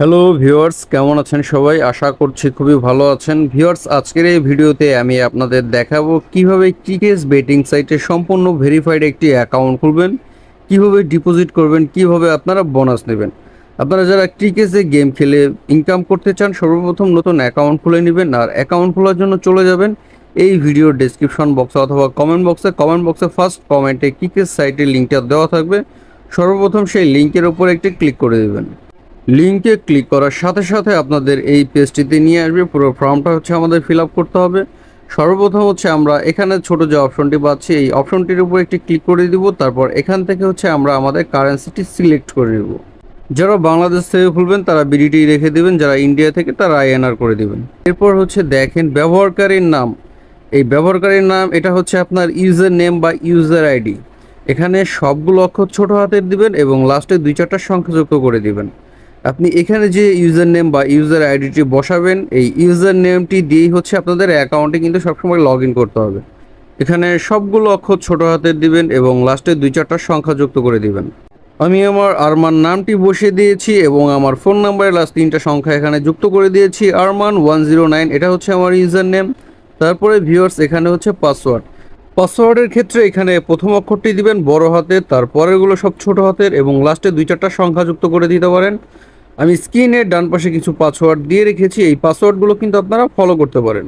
Hello viewers কেমন আছেন সবাই? আশা করছি খুবই ভালো আছেন। ভিউয়ার্স আজকের এই ভিডিওতে আমি আপনাদের দেখাবো কীভাবে ক্রিকেস বেটিং সাইটে সম্পূর্ণ ভেরিফাইড একটি অ্যাকাউন্ট খুলবেন, কীভাবে ডিপোজিট করবেন, কীভাবে আপনারা বোনাস নেবেন। আপনারা যারা ক্রিকেসে গেম খেলে ইনকাম করতে চান, সর্বপ্রথম নতুন অ্যাকাউন্ট খুলে নেবেন আর অ্যাকাউন্ট খোলার জন্য চলে যাবেন এই ভিডিওর ডেসক্রিপশন বক্সে অথবা কমেন্ট বক্সে কমেন্ট বক্সে ফার্স্ট কমেন্টে ক্রিকেস সাইটের লিঙ্কটা দেওয়া থাকবে। সর্বপ্রথম সেই লিঙ্কের উপর একটি ক্লিক করে দেবেন। লিঙ্কে ক্লিক করার সাথে সাথে আপনাদের এই পেজটিতে নিয়ে আসবে। পুরো ফর্মটা হচ্ছে আমাদের ফিল করতে হবে। সর্বপ্রথম হচ্ছে আমরা এখানে ছোট যে অপশনটি পাচ্ছি, এই অপশনটির উপর একটি ক্লিক করে দিব। তারপর এখান থেকে হচ্ছে আমরা আমাদের কারেন্সিটি সিলেক্ট করে দেব যারা বাংলাদেশ থেকে খুলবেন, তারা বিডিটি রেখে দেবেন। যারা ইন্ডিয়া থেকে, তারা আইএনআর করে দেবেন। এরপর হচ্ছে দেখেন ব্যবহারকারীর নাম। এই ব্যবহারকারীর নাম, এটা হচ্ছে আপনার ইউজার নেম বা ইউজার আইডি। এখানে সবগুলো অক্ষর ছোট হাতের দিবেন এবং লাস্টে দুই চারটা সংখ্যা যুক্ত করে দিবেন। আপনি এখানে যে ইউজার নেম বা ইউজার আইডিটি বসাবেন, এই ইউজার নেমটি দিয়েই হচ্ছে আপনাদের অ্যাকাউন্টে কিন্তু সবসময় লগ ইন করতে হবে। এখানে সবগুলো অক্ষর ছোট হাতের দিবেন এবং লাস্টে দুই চারটা সংখ্যা যুক্ত করে দিবেন। আমি আমার আরমান নামটি বসিয়ে দিয়েছি এবং আমার ফোন নাম্বারের লাস্ট তিনটা সংখ্যা এখানে যুক্ত করে দিয়েছি। আরমান ওয়ান জিরো নাইন এটা হচ্ছে আমার ইউজার নেম তারপরে ভিউয়ার্স এখানে হচ্ছে পাসওয়ার্ড পাসওয়ার্ডের ক্ষেত্রে এখানে প্রথম অক্ষরটি দিবেন বড় হাতের, তারপরেরগুলো সব ছোট হাতের এবং লাস্টে দুই চারটা সংখ্যা যুক্ত করে দিতে পারেন। আমি স্ক্রিনের ডান পাশে কিছু পাসওয়ার্ড দিয়ে রেখেছি, এই পাসওয়ার্ডগুলো কিন্তু আপনারা ফলো করতে পারেন।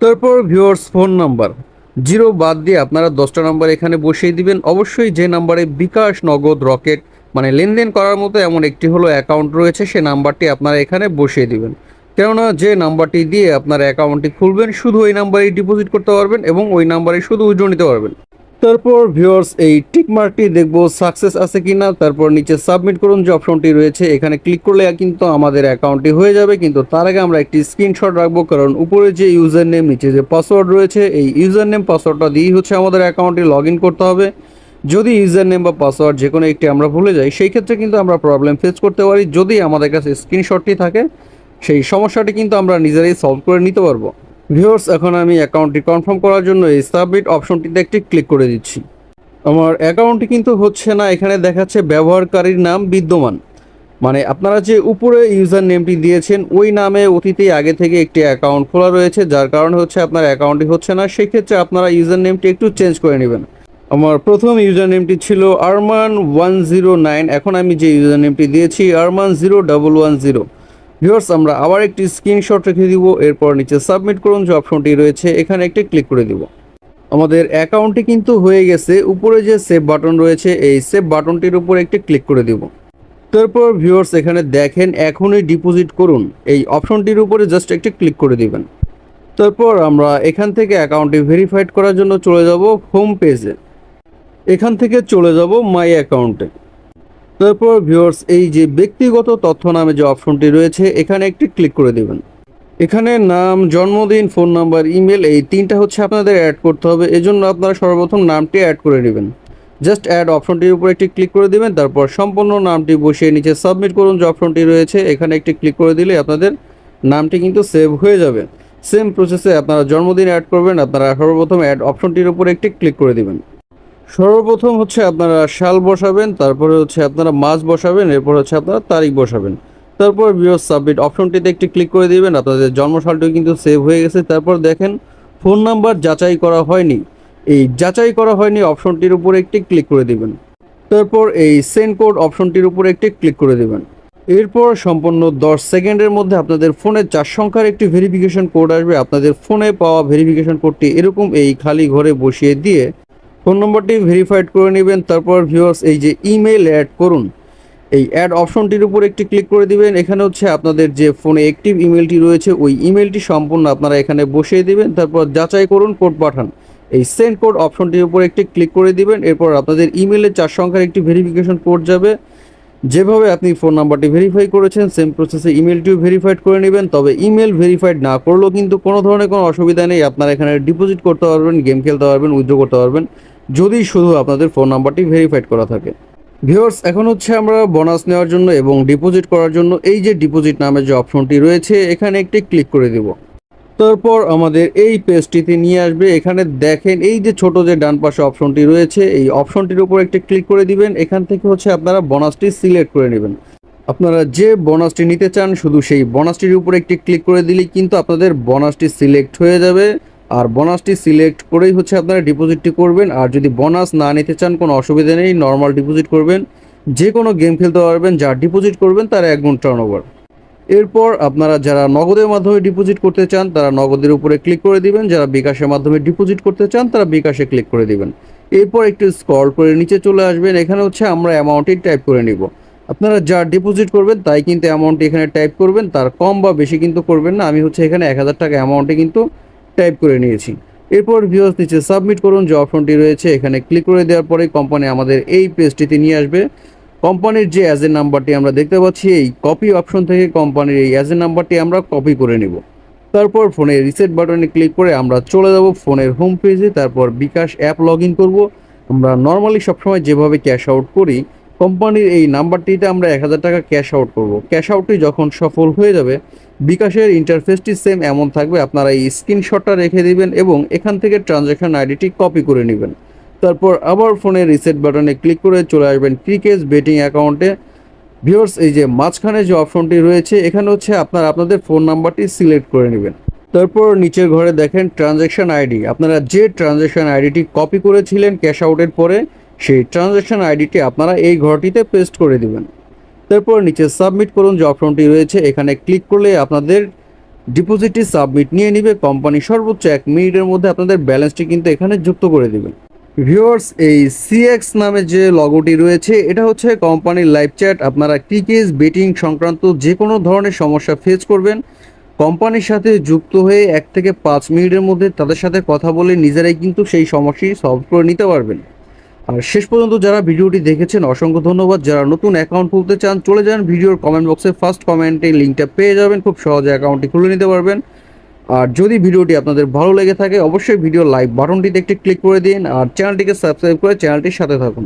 তারপর ভিউয়ার্স ফোন নাম্বার জিরো বাদ দিয়ে আপনারা দশটা নাম্বার এখানে বসিয়ে দিবেন। অবশ্যই যে নাম্বারে বিকাশ নগদ রকেট মানে লেনদেন করার মতো এমন একটি হলো অ্যাকাউন্ট রয়েছে, সে নাম্বারটি আপনারা এখানে বসিয়ে দিবেন। কেননা যে নাম্বারটি দিয়ে আপনার অ্যাকাউন্টটি খুলবেন, শুধু ওই নাম্বারেই ডিপোজিট করতে পারবেন এবং ওই নাম্বারে শুধু উইড্রো নিতে পারবেন। তারপর ভিউয়ার্স এই টিক মার্কটি দেখব সাকসেস আছে কিনা, তারপর নিচে সাবমিট করুন যে অপশনটি রয়েছে, এখানে ক্লিক করলে কিন্তু আমাদের অ্যাকাউন্টটি হয়ে যাবে, কিন্তু তার আগে আমরা একটি স্ক্রিনশট রাখব, কারণ উপরে যে ইউজার নেম নিচে যে পাসওয়ার্ড রয়েছে, এই ইউজার নেম পাসওয়ার্ডটা দিয়েই হচ্ছে আমাদের অ্যাকাউন্টটি লগ করতে হবে। যদি ইউজার নেম বা পাসওয়ার্ড যে কোনো একটি আমরা ভুলে যাই, সেই ক্ষেত্রে কিন্তু আমরা প্রবলেম ফেস করতে পারি, যদি আমাদের কাছে স্ক্রিনশটটি থাকে, সেই সমস্যাটি কিন্তু আমরা নিজেরাই সলভ করে নিতে পারব। ভিউয়ার্স, এখন আমি অ্যাকাউন্টটি কনফার্ম করার জন্য এই সাবমিট অপশনটিতে একটি ক্লিক করে দিচ্ছি। আমার অ্যাকাউন্টটি কিন্তু হচ্ছে না, এখানে দেখাচ্ছে ব্যবহারকারীর নাম বিদ্যমান। মানে আপনারা যে উপরে ইউজার নেমটি দিয়েছেন, ওই নামে অতীতে আগে থেকে একটি অ্যাকাউন্ট খোলা রয়েছে, যার কারণে হচ্ছে আপনার অ্যাকাউন্টটি হচ্ছে না। সেক্ষেত্রে আপনারা ইউজার নেমটি একটু চেঞ্জ করে নেবেন। আমার প্রথম ইউজার নেমটি ছিল আরমান ওয়ান জিরো নাইন এখন আমি যে ইউজার নেমটি দিয়েছি Arman zero double one zero viewers আমরা আবার একটি স্ক্রিনশট রেখে দিব, এরপর নিচে সাবমিট করুন যে অপশনটি রয়েছে, এখানে একটি ক্লিক করে দিব। আমাদের অ্যাকাউন্টটি কিন্তু হয়ে গেছে, উপরে যে সেভ বাটন রয়েছে, এই সেভ বাটনটির উপর একটি ক্লিক করে দিব। তারপর ভিউয়ার্স এখানে দেখেন, এখনই ডিপোজিট করুন। এই অপশনটির উপরে জাস্ট একটি ক্লিক করে দিবেন। তারপর আমরা এখান থেকে অ্যাকাউন্টটি ভেরিফাইড করার জন্য চলে যাব হোম পেজে এখান থেকে চলে যাব মাই অ্যাকাউন্টে তারপর ভিউয়ার্স এই যে ব্যক্তিগত তথ্য নামে যে অপশনটি রয়েছে, এখানে একটি ক্লিক করে দেবেন। এখানে নাম, জন্মদিন ফোন নাম্বার ইমেল এই তিনটা হচ্ছে আপনাদের অ্যাড করতে হবে। এজন্য আপনারা সর্বপ্রথম নামটি অ্যাড করে নেবেন। জাস্ট অ্যাড অপশনটির উপর একটি ক্লিক করে দেবেন, তারপর সম্পূর্ণ নামটি বসিয়ে নিচে সাবমিট করুন যে অপশনটি রয়েছে। এখানে একটি ক্লিক করে দিলে আপনাদের নামটি কিন্তু সেভ হয়ে যাবে। সেম প্রসেসে আপনারা জন্মদিন অ্যাড করবেন, আপনারা সর্বপ্রথম অ্যাড অপশনটির উপর একটি ক্লিক করে দিবেন। সর্বপ্রথম হচ্ছে আপনারা শাল বসাবেন, তারপরে হচ্ছে আপনারা মাস বসাবেন, এরপর হচ্ছে আপনারা তারিখ বসাবেন। তারপর বিয়স সাবমিট অপশনটিতে একটি ক্লিক করে দিবেন, আপনাদের জন্মসালটিও কিন্তু সেভ হয়ে গেছে। তারপর দেখেন ফোন নাম্বার যাচাই করা হয়নি। এই যাচাই করা হয়নি অপশনটির উপর একটি ক্লিক করে দিবেন। তারপর এই সেন্ড কোড অপশনটির উপর একটি ক্লিক করে দিবেন। এরপর সম্পূর্ণ দশ সেকেন্ডের মধ্যে আপনাদের ফোনে চার সংখ্যার একটি ভেরিফিকেশন কোড আসবে। আপনাদের ফোনে পাওয়া ভেরিফিকেশন কোডটি এরকম এই খালি ঘরে বসিয়ে দিয়ে ফোন নম্বরটি ভেরিফাইড করে নেবেন, তারপর ভিউয়ার্স এই যে ইমেল অ্যাড করুন। এই অ্যাড অপশনটির উপর একটি ক্লিক করে দিবেন। এখানে হচ্ছে আপনাদের যে ফোনে অ্যাক্টিভ ইমেলটি রয়েছে, ওই ইমেলটি সম্পূর্ণ আপনারা এখানে বসিয়ে দিবেন। তারপর যাচাই করুন, কোড পাঠান। এই সেন্ড কোড অপশনটির উপর একটি ক্লিক করে দিবেন। এরপর আপনাদের ইমেলের চার সংখ্যার একটি ভেরিফিকেশন কোড যাবে। যেভাবে আপনি ফোন নাম্বারটি ভেরিফাই করেছেন সেম প্রসেসে ইমেলটিও ভেরিফাইড করে নেবেন, তবে ইমেল ভেরিফাইড না করলেও কিন্তু কোনো ধরনের কোনো অসুবিধা নেই। আপনারা এখানে ডিপোজিট করতে পারবেন গেম খেলতে পারবেন উইথড্র করতে পারবেন, যদি শুধু আপনাদের ফোন নাম্বারটি ভেরিফাইড করা থাকে। ভিওর্স এখন হচ্ছে আমরা বোনাস নেওয়ার জন্য এবং ডিপোজিট করার জন্য এই যে ডিপোজিট নামে যে অপশনটি রয়েছে, এখানে একটি ক্লিক করে দেব। তারপর আমাদের এই পেজটিতে নিয়ে আসবে। এখানে দেখেন এই যে ছোট যে ডান পাশে অপশনটি রয়েছে, এই অপশনটির উপর একটি ক্লিক করে দিবেন। এখান থেকে হচ্ছে আপনারা বোনাসটি সিলেক্ট করে নেবেন। আপনারা যে বোনাসটি নিতে চান, শুধু সেই বোনাসটির উপর একটি ক্লিক করে দিলেই কিন্তু আপনাদের বোনাসটি সিলেক্ট হয়ে যাবে। আর বোনাসটি সিলেক্ট করেই হচ্ছে আপনারা ডিপোজিটটি করবেন। আর যদি বোনাস না নিতে চান, কোনো অসুবিধা নেই নর্মাল ডিপোজিট করবেন। যে কোনো গেম খেলতে পারবেন যা ডিপোজিট করবেন, তার এক গুণ টার্ন ওভার এরপর আপনারা যারা নগদের মাধ্যমে ডিপোজিট করতে চান, তারা নগদের উপরে ক্লিক করে দিবেন। যারা বিকাশের মাধ্যমে ডিপোজিট করতে চান, তারা বিকাশে ক্লিক করে দিবেন। এরপর একটু স্ক্রল করে নিচে চলে আসবেন। এখানে হচ্ছে আমরা অ্যামাউন্টটি টাইপ করে নিব। আপনারা যা ডিপোজিট করবেন, তাই কিন্তু অ্যামাউন্টটি এখানে টাইপ করবেন। তার কম বা বেশি কিন্তু করবেন না। আমি হচ্ছে এখানে এক হাজার টাকা অ্যামাউন্টে কিন্তু টাইপ করে নিয়েছি। এরপর ভিউস নিচে সাবমিট করুন। যে অপশনটি রয়েছে, এখানে ক্লিক করে দেওয়ার পরে কোম্পানি আমাদের এই পেজটিতে নিয়ে আসবে। কোম্পানির যে অ্যাজের নাম্বারটি আমরা দেখতে পাচ্ছি, এই কপি অপশন থেকে কোম্পানির এই অ্যাজের নাম্বারটি আমরা কপি করে নেব। তারপর ফোনে রিসেট বাটনে ক্লিক করে আমরা চলে যাব ফোনের হোম পেজে তারপর বিকাশ অ্যাপ লগ ইন করব। আমরা নর্মালি সবসময় যেভাবে ক্যাশ আউট করি, কোম্পানির এই নাম্বারটিতে আমরা এক হাজার টাকা ক্যাশ আউট করব। ক্যাশ আউটটি যখন সফল হয়ে যাবে, বিকাশের ইন্টারফেসটি সেম এমন থাকবে। আপনারা এই স্ক্রিনশটটা রেখে দিবেন এবং এখান থেকে ট্রানজ্যাকশন আইডিটি কপি করে নেবেন। তারপর আবার ফোনে রিসেট বাটনে ক্লিক করে চলে আসবেন ক্রিকেস বেটিং অ্যাকাউন্টে ভিউয়ার্স এই যে মাঝখানে যে অপশনটি রয়েছে, এখানে হচ্ছে আপনার আপনাদের ফোন নাম্বারটি সিলেক্ট করে নেবেন। তারপর নিচের ঘরে দেখেন ট্রানজ্যাকশন আইডি আপনারা যে ট্রানজ্যাকশন আইডিটি কপি করেছিলেন ক্যাশ আউটের পরে, সেই ট্রানজ্যাকশন আইডিটি আপনারা এই ঘরটিতে পেস্ট করে দিবেন। তারপর নিচে সাবমিট করুন যে অপশনটি রয়েছে, এখানে ক্লিক করলে আপনাদের ডিপোজিটটি সাবমিট নিয়ে নিবে। কোম্পানি সর্বোচ্চ এক মিনিটের মধ্যে আপনাদের ব্যালেন্সটি কিন্তু এখানে যুক্ত করে দিবেন। ভিউয়ার্স, এই সিএক্স নামে যে লগোটি রয়েছে, এটা হচ্ছে কোম্পানির লাইভ চ্যাট আপনারা ক্রিকেজ বেটিং সংক্রান্ত যে কোনো ধরনের সমস্যা ফেস করবেন, কোম্পানির সাথে যুক্ত হয়ে এক থেকে পাঁচ মিনিটের মধ্যে তাদের সাথে কথা বলে নিজেরাই কিন্তু সেই সমস্যাটি সলভ করে নিতে পারবেন। আর শেষ পর্যন্ত যারা ভিডিওটি দেখেছেন, অসংখ্য ধন্যবাদ। যারা নতুন অ্যাকাউন্ট খুলতে চান, চলে যান ভিডিওর কমেন্ট বক্সে ফার্স্ট কমেন্টে লিঙ্কটা পেয়ে যাবেন। খুব সহজে অ্যাকাউন্টটি খুলে নিতে পারবেন। আর যদি ভিডিওটি আপনাদের ভালো লেগে থাকে, অবশ্যই ভিডিও লাইক বাটনটিতে একটি ক্লিক করে দিন আর চ্যানেলটিকে সাবস্ক্রাইব করে চ্যানেলটির সাথে থাকুন।